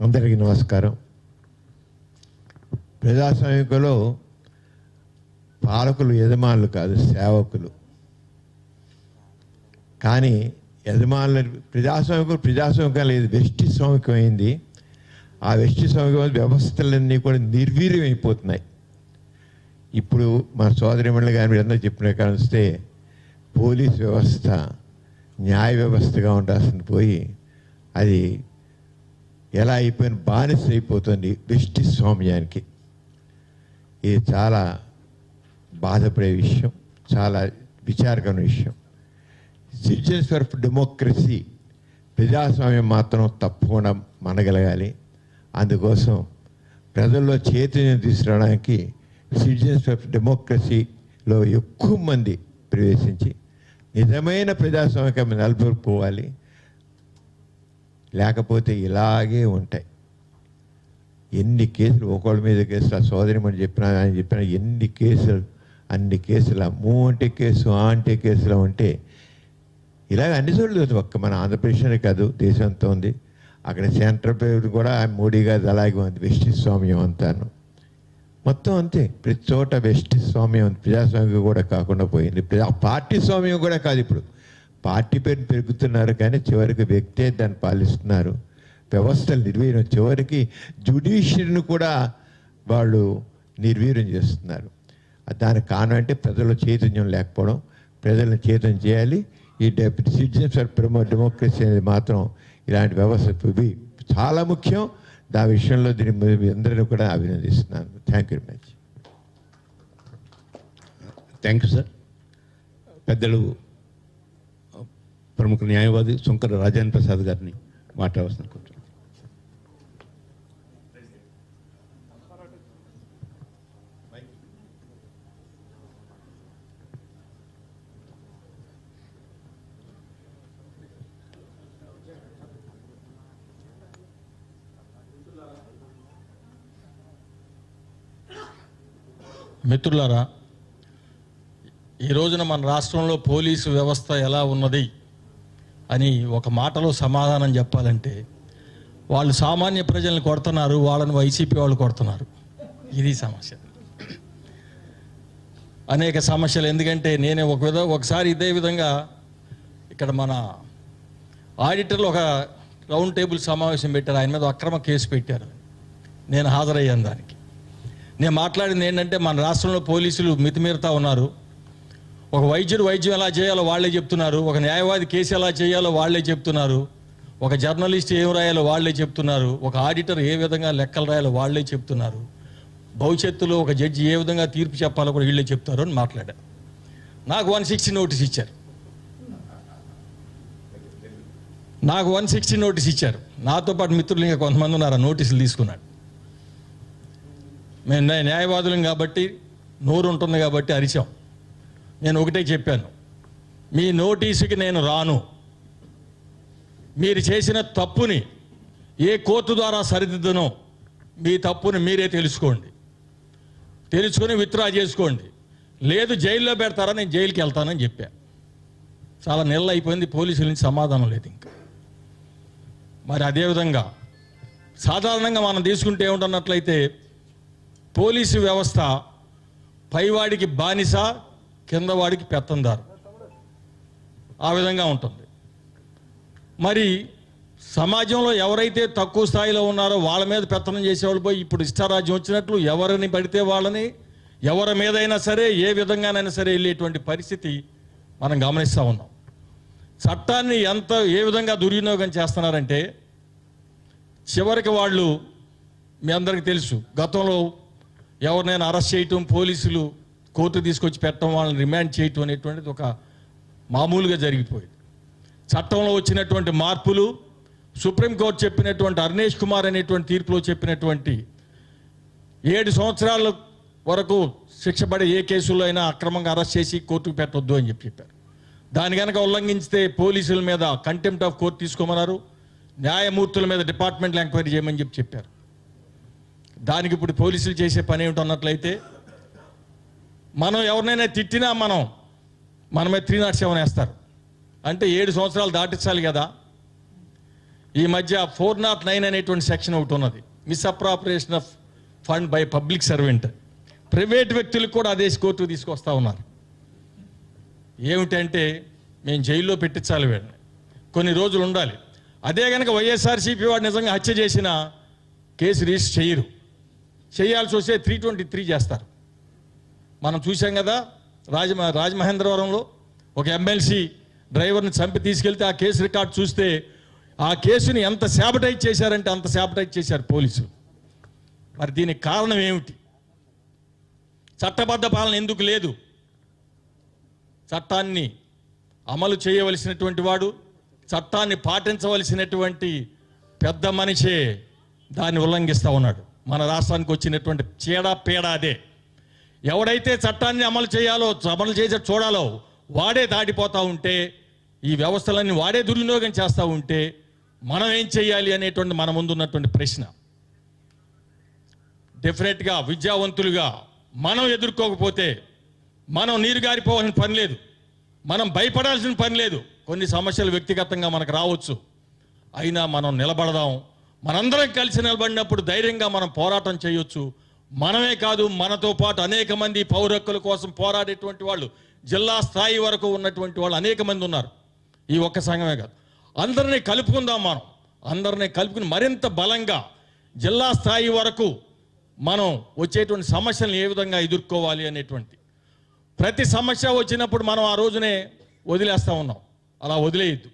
అందరికీ నమస్కారం. ప్రజాస్వామికలో పాలకులు యజమానులు కాదు సేవకులు. కానీ యజమానుల ప్రజాస్వామికం ప్రజాస్వామికం లేదు వెష్టి స్వామికమైంది ఆ వెష్టి స్వామికం వ్యవస్థలన్నీ కూడా నిర్వీర్యం అయిపోతున్నాయి ఇప్పుడు మా మండలి గారు మీరందరూ చెప్పిన కానిస్తే వస్తే పోలీస్ వ్యవస్థ న్యాయ వ్యవస్థగా ఉండాల్సింది పోయి అది ఎలా అయిపోయిన బానిస అయిపోతుంది వెష్టి స్వామ్యానికి ఇది చాలా బాధపడే విషయం చాలా విచారకరమైన విషయం. సిటిజన్స్ ఫర్ డెమోక్రసీ ప్రజాస్వామ్యం మాత్రం తప్పకుండా మనగలగాలి. అందుకోసం ప్రజల్లో చైతన్యం తీసుకురావడానికి సిటిజన్స్ ఫర్ డెమోక్రసీలో ఎక్కువ మంది ప్రవేశించి నిజమైన ప్రజాస్వామ్యం నలుపుకోవాలి లేకపోతే ఇలాగే ఉంటాయి. ఎన్ని కేసులు ఒకళ్ళ మీద కేసులు ఆ సోదరి మనం చెప్పిన ఆయన చెప్పిన ఎన్ని కేసులు అన్ని కేసులు మూంటి కేసు ఆంటి కేసులు ఉంటే ఇలాగ అన్ని చోట్ల ఒక్క మన ఆంధ్రప్రదేశ్లోనే కాదు దేశంతో ఉంది. అక్కడ సెంటర్ పేరు కూడా మోడీ గారు అలాగే ఉంది వెస్టి స్వామ్యం అంతాను. మొత్తం అంతే. ప్రతి చోట వెస్టి స్వామ్యం ప్రజాస్వామ్యం కూడా కాకుండా పోయింది. ప్రజా పార్టీ స్వామ్యం కూడా కాదు ఇప్పుడు. పార్టీ పేరు పెరుగుతున్నారు కానీ చివరికి వ్యక్తే దాన్ని పాలిస్తున్నారు. వ్యవస్థలు నిర్వీర్యం. చివరికి జ్యుడిషియరీని కూడా వాళ్ళు నిర్వీర్యం చేస్తున్నారు. దానికి కారణం అంటే ప్రజల చైతన్యం లేకపోవడం ప్రజలను చైతన్యం చేయాలి. ఈ సిటిజన్స్ ఫర్ ప్రమో డెమోక్రసీ అనేది మాత్రం ఇలాంటి వ్యవస్థ చాలా ముఖ్యం. దా విషయంలో దీని మీ అందరిని కూడా అభినందిస్తున్నాను. Thank you very much thank you sir పెద్దలు ప్రముఖ న్యాయవాది శంకర రాజేంద్ర ప్రసాద్ గారిని మాట్లాడవలసిన అనుకుంటున్నాను మిత్రులారా ఈ రోజున మన రాష్ట్రంలో పోలీసు వ్యవస్థ ఎలా ఉన్నది? అని ఒక మాటలో సమాధానం చెప్పాలంటే వాళ్ళు సామాన్య ప్రజల్ని కొడుతున్నారు వాళ్ళని వైసీపీ వాళ్ళు కొడుతున్నారు. ఇది సమస్య. అనేక సమస్యలు. ఎందుకంటే నేను ఒక విధ ఒకసారి ఇదే విధంగా ఇక్కడ మన ఆడిటర్లు ఒక రౌండ్ టేబుల్ సమావేశం పెట్టారు. ఆయన మీద అక్రమ కేసు పెట్టారు. నేను హాజరయ్యాను దానికి. నేను మాట్లాడింది ఏంటంటే మన రాష్ట్రంలో పోలీసులు మితిమీరుతా ఉన్నారు. ఒక వైద్యుడు వైద్యం ఎలా చేయాలో వాళ్ళే చెప్తున్నారు. ఒక న్యాయవాది కేసు ఎలా చేయాలో వాళ్ళే చెప్తున్నారు. ఒక జర్నలిస్ట్ ఏం రాయాలో వాళ్ళే చెప్తున్నారు. ఒక ఆడిటర్ ఏ విధంగా లెక్కలు రాయాలో వాళ్ళే చెప్తున్నారు. భవిష్యత్తులో ఒక జడ్జి ఏ విధంగా తీర్పు చెప్పాలో కూడా వీళ్ళే చెప్తారు అని మాట్లాడారు నాకు వన్ సిక్స్టీ నోటీస్ ఇచ్చారు. నాకు వన్ సిక్స్టీ నోటీస్ ఇచ్చారు. నాతో పాటు మిత్రులు ఇంకా కొంతమంది ఉన్నారు. ఆ నోటీసులు తీసుకున్నాడు. మేము న్యాయవాదులం కాబట్టి నోరు ఉంటుంది కాబట్టి అరిచాం. నేను ఒకటే చెప్పాను. మీ నోటీసుకి నేను రాను. మీరు చేసిన తప్పుని ఏ కోర్టు ద్వారా సరిదిద్దనో మీ తప్పుని మీరే తెలుసుకోండి. తెలుసుకొని విత్డ్రా చేసుకోండి. లేదు జైల్లో పెడతారా నేను జైలుకి వెళ్తానని చెప్పా. చాలా నెలలు అయిపోయింది పోలీసుల నుంచి సమాధానం లేదు ఇంకా. మరి అదేవిధంగా సాధారణంగా మనం తీసుకుంటే ఏమిటన్నట్లయితే పోలీసు వ్యవస్థ పైవాడికి బానిస కిందవాడికి పెత్తందారు. ఆ విధంగా ఉంటుంది. మరి సమాజంలో ఎవరైతే తక్కువ స్థాయిలో ఉన్నారో వాళ్ళ మీద పెత్తనం చేసేవాళ్ళు పోయి ఇప్పుడు ఇష్టారాజ్యం వచ్చినట్లు ఎవరిని పడితే వాళ్ళని ఎవరి మీదైనా సరే ఏ విధంగానైనా సరే వెళ్ళేటువంటి పరిస్థితి మనం గమనిస్తూ ఉన్నాం. చట్టాన్ని ఎంత ఏ విధంగా దుర్వినియోగం చేస్తున్నారంటే చివరికి వాళ్ళు మీ అందరికీ తెలుసు గతంలో ఎవరినైనా అరెస్ట్ చేయటం పోలీసులు కోర్టు తీసుకొచ్చి పెట్టడం వాళ్ళని రిమాండ్ చేయటం అనేటువంటిది ఒక మామూలుగా జరిగిపోయింది. చట్టంలో వచ్చినటువంటి మార్పులు సుప్రీంకోర్టు చెప్పినటువంటి అర్నేష్ కుమార్ అనేటువంటి తీర్పులో చెప్పినటువంటి ఏడు సంవత్సరాల వరకు శిక్ష పడే ఏ కేసుల్లో అయినా అక్రమంగా అరెస్ట్ చేసి కోర్టుకు పెట్టొద్దు అని చెప్పి చెప్పారు. దాని కనుక ఉల్లంఘించితే పోలీసుల మీద కంటెంప్ట్ ఆఫ్ కోర్టు తీసుకోమన్నారు న్యాయమూర్తుల మీద డిపార్ట్మెంట్లు ఎంక్వైరీ చేయమని చెప్పి చెప్పారు. దానికి ఇప్పుడు పోలీసులు చేసే పని ఏమిటన్నట్లయితే మనం ఎవరినైనా తిట్టినా మనం మనమే త్రీ నాట్ సెవెన్ వేస్తారు అంటే ఏడు సంవత్సరాలు దాటించాలి కదా. ఈ మధ్య ఫోర్ నాట్ నైన్ అనేటువంటి సెక్షన్ ఒకటి ఉన్నది. Misappropriation of fund by public servant private వ్యక్తులకు కూడా అదే కోర్టు తీసుకొస్తా ఉన్నారు. ఏమిటంటే మేము జైల్లో పెట్టించాలి వీడిని కొన్ని రోజులు ఉండాలి. అదే కనుక వైఎస్ఆర్సీపీ వాడు నిజంగా హత్య చేసిన కేసు రిజిస్టర్ చేయరు. చేయాల్సి వస్తే త్రీ ట్వంటీ త్రీ చేస్తారు. మనం చూసాం కదా రాజ రాజమహేంద్రవరంలో ఒక ఎమ్మెల్సీ డ్రైవర్ని చంపి తీసుకెళ్తే ఆ కేసు రికార్డు చూస్తే ఆ కేసుని ఎంత శాబటైజ్ చేశారంటే అంత శాబటైజ్ చేశారు పోలీసులు. మరి దీనికి కారణం ఏమిటి? చట్టబద్ధ పాలన ఎందుకు లేదు? చట్టాన్ని అమలు చేయవలసినటువంటి వాడు చట్టాన్ని పాటించవలసినటువంటి పెద్ద మనిషే దాన్ని ఉల్లంఘిస్తూ ఉన్నాడు. మన రాష్ట్రానికి వచ్చినటువంటి చీడ పీడ అదే. ఎవడైతే చట్టాన్ని అమలు చేయాలో అమలు చేసే చూడాలో వాడే దాటిపోతూ ఉంటే ఈ వ్యవస్థలన్నీ వాడే దుర్వినియోగం చేస్తూ ఉంటే మనం ఏం చేయాలి అనేటువంటి మన ముందు ఉన్నటువంటి ప్రశ్న. డెఫినెట్గా విద్యావంతులుగా మనం ఎదుర్కోకపోతే మనం నీరు గారిపోవాల్సిన పని లేదు. మనం భయపడాల్సిన పని లేదు. కొన్ని సమస్యలు వ్యక్తిగతంగా మనకు రావచ్చు. అయినా మనం నిలబడదాం. మనందరం కలిసి నిలబడినప్పుడు ధైర్యంగా మనం పోరాటం చేయొచ్చు. మనమే కాదు మనతో పాటు అనేక మంది పౌర హక్కుల కోసం పోరాడేటువంటి వాళ్ళు జిల్లా స్థాయి వరకు ఉన్నటువంటి వాళ్ళు అనేక మంది ఉన్నారు. ఈ ఒక్క సంఘమే కాదు. అందరినీ కలుపుకుందాం మనం. అందరినీ కలుపుకుని మరింత బలంగా జిల్లా స్థాయి వరకు మనం వచ్చేటువంటి సమస్యలను ఏ విధంగా ఎదుర్కోవాలి అనేటువంటి. ప్రతి సమస్య వచ్చినప్పుడు మనం ఆ రోజునే వదిలేస్తూ ఉన్నాం. అలా వదిలేయద్దు.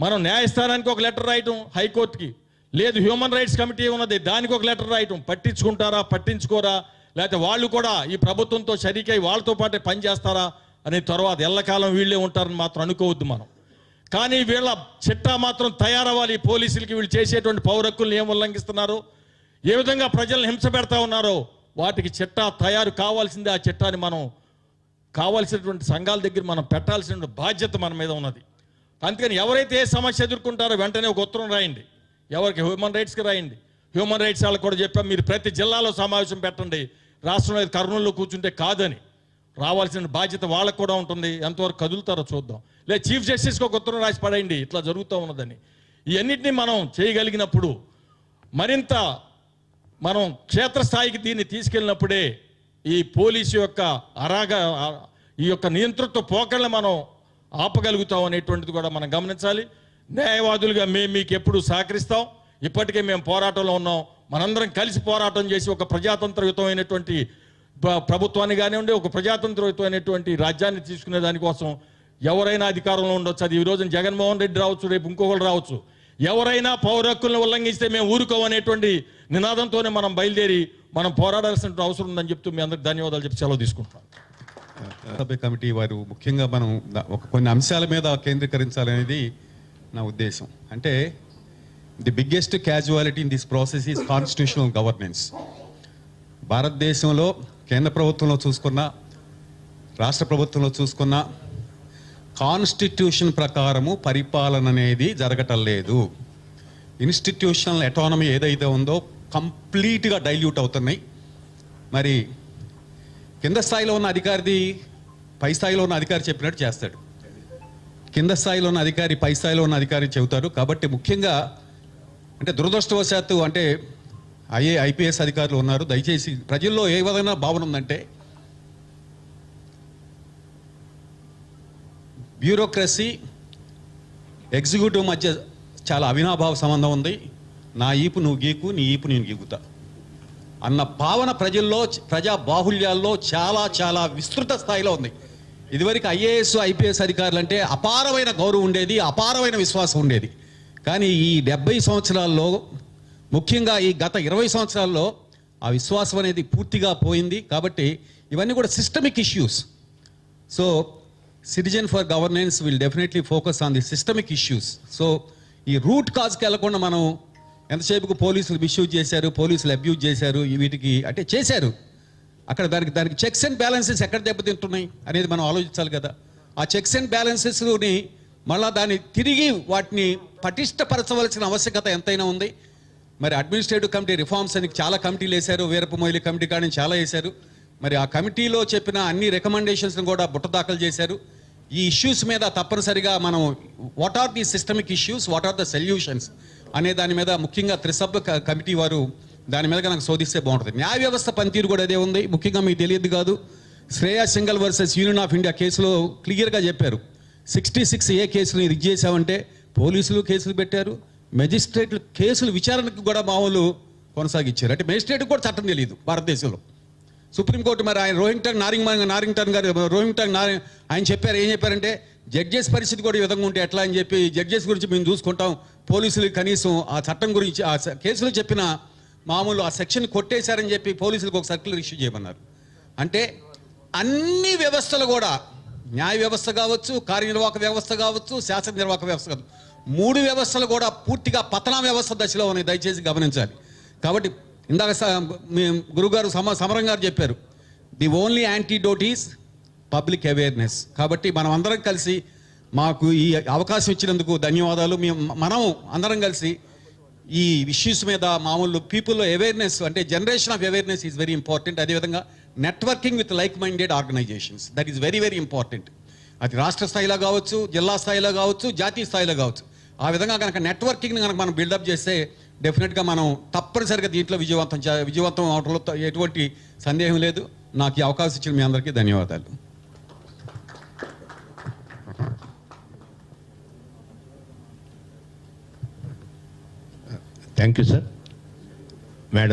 మనం న్యాయస్థానానికి ఒక లెటర్ రాయటం హైకోర్టుకి లేదు హ్యూమన్ రైట్స్ కమిటీ ఉన్నది. దానికి ఒక లెటర్ రాయటం పట్టించుకుంటారా పట్టించుకోరా? లేకపోతే వాళ్ళు కూడా ఈ ప్రభుత్వంతో షరీకై వాళ్ళతో పాటే పనిచేస్తారా అనే తర్వాత ఎల్లకాలం వీళ్ళే ఉంటారని మాత్రం అనుకోవద్దు మనం. కానీ వీళ్ళ చిట్టా మాత్రం తయారవ్వాలి. పోలీసులకి వీళ్ళు చేసేటువంటి పౌరక్కుల్ని ఏం ఉల్లంఘిస్తున్నారు? ఏ విధంగా ప్రజలను హింస పెడతా ఉన్నారో వాటికి చిట్టా తయారు కావాల్సిందే. ఆ చిట్టాని మనం కావాల్సినటువంటి సంఘాల దగ్గర మనం పెట్టాల్సిన బాధ్యత మన మీద ఉన్నది. అందుకని ఎవరైతే ఏ సమస్య ఎదుర్కొంటారో వెంటనే ఒక ఉత్తరం రాయండి. ఎవరికి హ్యూమన్ రైట్స్కి రాయండి. హ్యూమన్ రైట్స్ వాళ్ళకి కూడా చెప్పాం మీరు ప్రతి జిల్లాలో సమావేశం పెట్టండి. రాష్ట్రంలో కర్నూలులో కూర్చుంటే కాదని. రావాల్సిన బాధ్యత వాళ్ళకు కూడా ఉంటుంది. ఎంతవరకు కదులుతారో చూద్దాం. లేదా చీఫ్ జస్టిస్కి ఒక ఉత్తరం రాసి పడేయండి. ఇట్లా జరుగుతూ ఉన్నదని. ఇవన్నిటిని మనం చేయగలిగినప్పుడు మరింత మనం క్షేత్రస్థాయికి దీన్ని తీసుకెళ్ళినప్పుడే ఈ పోలీసు యొక్క అరాగ ఈ యొక్క నియంతృత్వ పోకళ్ళని మనం ఆపగలుగుతాం అనేటువంటిది కూడా మనం గమనించాలి. న్యాయవాదులుగా మేము మీకు ఎప్పుడు సహకరిస్తాం. ఇప్పటికే మేము పోరాటంలో ఉన్నాం. మనందరం కలిసి పోరాటం చేసి ఒక ప్రజాతంత్రయుతమైనటువంటి ప్రభుత్వాన్ని కానివ్వండి ఒక ప్రజాతంత్రయుతమైనటువంటి రాజ్యాన్ని తీసుకునే దానికోసం ఎవరైనా అధికారంలో ఉండొచ్చు. అది ఈ రోజున జగన్మోహన్ రెడ్డి రావచ్చు రేపు ఇంకొకరు రావచ్చు. ఎవరైనా పౌర హక్కులను ఉల్లంఘిస్తే మేము ఊరుకోవనేటువంటి నినాదంతోనే మనం బయలుదేరి మనం పోరాడాల్సిన అవసరం ఉందని చెప్తూ మీ అందరికి ధన్యవాదాలు చెప్పి సెలవు తీసుకుంటున్నాను సభ్య కమిటీ వారు ముఖ్యంగా మనం ఒక కొన్ని అంశాల మీద కేంద్రీకరించాలనేది నా ఉద్దేశం. అంటే the biggest casualty in this process is constitutional governance భారతదేశంలో కేంద్ర ప్రభుత్వంలో చూసుకున్న రాష్ట్ర ప్రభుత్వంలో చూసుకున్న కాన్స్టిట్యూషన్ ప్రకారము పరిపాలన అనేది జరగటం లేదు. ఇన్స్టిట్యూషనల్ ఎటానమీ ఏదైతే ఉందో కంప్లీట్గా డైల్యూట్ అవుతున్నాయి. మరి కింద స్థాయిలో ఉన్న అధికారిది పై స్థాయిలో ఉన్న అధికారి చెప్పినట్టు చేస్తాడు. కింద స్థాయిలో ఉన్న అధికారి పై స్థాయిలో ఉన్న అధికారి చెబుతారు. కాబట్టి ముఖ్యంగా అంటే దురదృష్టవశాత్తు అంటే ఐఏ ఐపీఎస్ అధికారులు ఉన్నారు. దయచేసి ప్రజల్లో ఏ విధమైన భావన ఉందంటే బ్యూరోక్రసీ ఎగ్జిక్యూటివ్ మధ్య చాలా అవినాభావ సంబంధం ఉంది. నా ఈపు నువ్వు గీకు నీ ఈపు నేను గీకుతా. అన్న భావన ప్రజల్లో ప్రజా బాహుల్యాల్లో చాలా చాలా విస్తృత స్థాయిలో ఉంది. ఇదివరకు ఐఏఎస్ ఐపీఎస్ అధికారులు అంటే అపారమైన గౌరవం ఉండేది అపారమైన విశ్వాసం ఉండేది. కానీ ఈ డెబ్బై సంవత్సరాల్లో ముఖ్యంగా ఈ గత ఇరవై సంవత్సరాల్లో ఆ విశ్వాసం అనేది పూర్తిగా పోయింది. కాబట్టి ఇవన్నీ కూడా systemic issues so citizen for governance will definitely focus on the systemic issues so ఈ రూట్ కాజ్కి వెళ్ళకుండా మనం ఎంతసేపుకు పోలీసులు మిస్యూజ్ చేశారు పోలీసులు అబ్యూజ్ చేశారు వీటికి అంటే చేశారు. అక్కడ దానికి దానికి చెక్స్ అండ్ బ్యాలెన్సెస్ ఎక్కడ దెబ్బతింటున్నాయి అనేది మనం ఆలోచించాలి కదా. ఆ చెక్స్ అండ్ బ్యాలెన్సెస్ని మళ్ళా దాన్ని తిరిగి వాటిని పటిష్టపరచవలసిన ఆవశ్యకత ఎంతైనా ఉంది. మరి అడ్మినిస్ట్రేటివ్ కమిటీ రిఫార్మ్స్ అని చాలా కమిటీలు వేశారు. వీరప్ప మొయిలి కమిటీ కానీ చాలా వేశారు. మరి ఆ కమిటీలో చెప్పిన అన్ని రికమెండేషన్స్ని కూడా బుట్ట దాఖలు చేశారు. ఈ ఇష్యూస్ మీద తప్పనిసరిగా మనం what are the systemic issues what are the solutions అనే దాని మీద ముఖ్యంగా త్రిసభ్య కమిటీ వారు దాని మీద కనుక శోధిస్తే బాగుంటుంది. న్యాయ వ్యవస్థ పనితీరు కూడా అదే ఉంది. ముఖ్యంగా మీకు తెలియదు కాదు Shreya Singhal versus union of India కేసులో క్లియర్గా చెప్పారు. సిక్స్టీ సిక్స్ ఏ కేసులు ఇది చేశామంటే పోలీసులు కేసులు పెట్టారు మెజిస్ట్రేట్లు కేసులు విచారణకు కూడా మామూలు కొనసాగించారు. అంటే మెజిస్ట్రేట్కి కూడా చట్టం తెలియదు భారతదేశంలో. సుప్రీంకోర్టు మరి ఆయన రోహింగ్టన్ నారింగ్ నారింగ్టన్ గారు రోహింగ్టన్ నారి ఆయన చెప్పారు ఏం చెప్పారంటే జడ్జెస్ పరిస్థితి కూడా ఈ విధంగా ఉంటే ఎట్లా? అని చెప్పి జడ్జెస్ గురించి మేము చూసుకుంటాం. పోలీసులు కనీసం ఆ చట్టం గురించి ఆ కేసులు చెప్పిన మామూలు ఆ సెక్షన్ కొట్టేశారని చెప్పి పోలీసులకు ఒక సర్క్యులర్ ఇష్యూ చేయమన్నారు. అంటే అన్ని వ్యవస్థలు కూడా న్యాయ వ్యవస్థ కావచ్చు కార్యనిర్వాహక వ్యవస్థ కావచ్చు శాసన నిర్వాహక వ్యవస్థ కావచ్చు మూడు వ్యవస్థలు కూడా పూర్తిగా పతన వ్యవస్థ దశలో ఉన్నాయి. దయచేసి గమనించాలి. కాబట్టి ఇందాక గురుగారు సమ సమరం గారు చెప్పారు the only antidote is public awareness. కాబట్టి మనం అందరం కలిసి మాకు ఈ అవకాశం ఇచ్చినందుకు ధన్యవాదాలు. మేము మనం అందరం కలిసి ఈ ఇష్యూస్ మీద మామూలు పీపుల్లో అవేర్నెస్ అంటే generation of awareness is very important అదేవిధంగా networking with like minded organisations that is very very important అది రాష్ట్ర స్థాయిలో కావచ్చు జిల్లా స్థాయిలో కావచ్చు జాతీయ స్థాయిలో కావచ్చు. ఆ విధంగా కనుక నెట్వర్కింగ్ని కనుక మనం బిల్డప్ చేస్తే డెఫినెట్గా మనం తప్పనిసరిగా దీంట్లో విజయవంతం విజయవంతం అవడంలో ఎటువంటి సందేహం లేదు. నాకు ఈ అవకాశం ఇచ్చిన మీ అందరికీ ధన్యవాదాలు. Thank you sir madam